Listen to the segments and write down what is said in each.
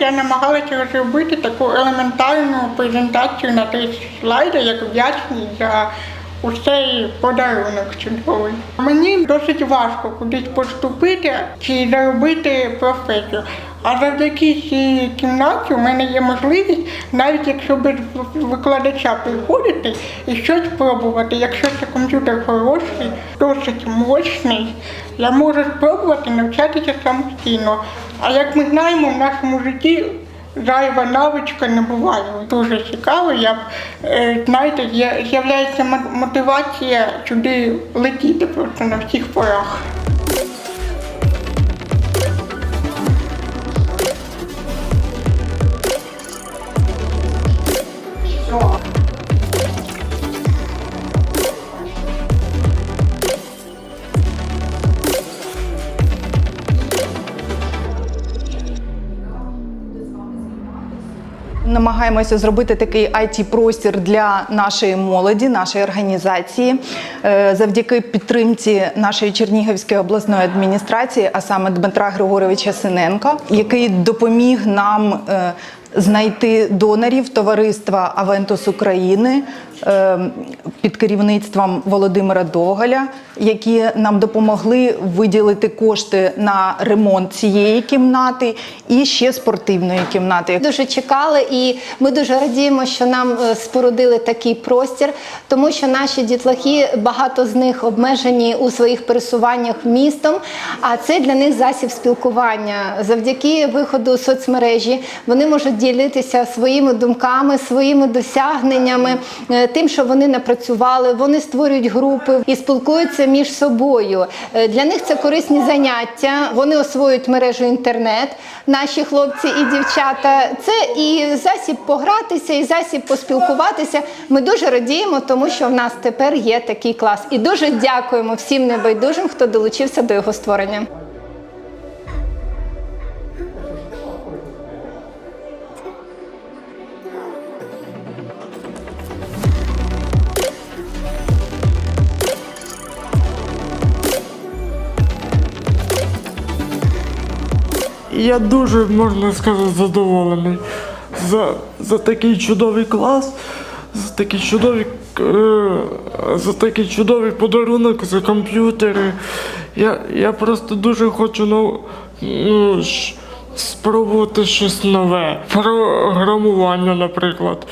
я намагалася зробити таку елементарну презентацію на три слайди, як вдячність за усей подарунок чудовий. Мені досить важко кудись поступити чи заробити професію. А завдяки цій кімнаті у мене є можливість, навіть якщо без викладача приходити і щось пробувати. Якщо це комп'ютер хороший, досить мощний, я можу спробувати навчатися самостійно. А як ми знаємо, в нашому житті зайва навичка не буває. Дуже цікаво. Я е, знаєте, з'являється мотивація сюди летіти просто на всіх порах. Намагаємося зробити такий it простір для нашої молоді, нашої організації, Е, завдяки підтримці нашої Чернігівської обласної адміністрації, а саме Дмитра Григоровича Синенка, який допоміг нам е, знайти донорів товариства Авентус України е, під керівництвом Володимира Догаля, які нам допомогли виділити кошти на ремонт цієї кімнати і ще спортивної кімнати. Дуже чекали, і ми дуже радіємо, що нам е, спорудили такий простір, тому що наші дітлахи, багато з них обмежені у своїх пересуваннях містом. А це для них засіб спілкування. Завдяки виходу соцмережі вони можуть ділитися своїми думками, своїми досягненнями, е, тим, що вони напрацювали. Вони створюють групи і спілкуються між собою. Е, Для них це корисні заняття. Вони освоюють мережу інтернет, наші хлопці і дівчата. Це і засіб погратися, і засіб поспілкуватися. Ми дуже радіємо, тому що в нас тепер є такий клас. І дуже дякуємо всім небайдужим, хто долучився до його створення. Я дуже, можна сказати, задоволений за, за такий чудовий клас, за такий чудовий, е, за такий чудовий подарунок, за комп'ютери. Я, я просто дуже хочу ну, ну, спробувати щось нове. Програмування, наприклад.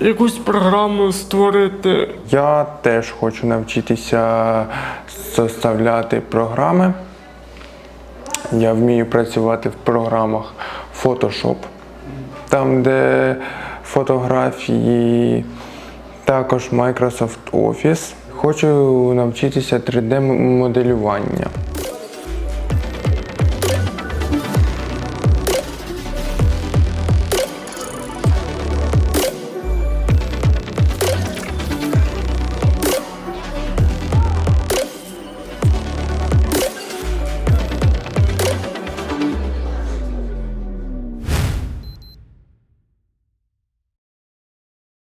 Якусь програму створити. Я теж хочу навчитися составляти програми. Я вмію працювати в програмах Photoshop, там, де фотографії, також Microsoft Office. Хочу навчитися 3D-моделювання.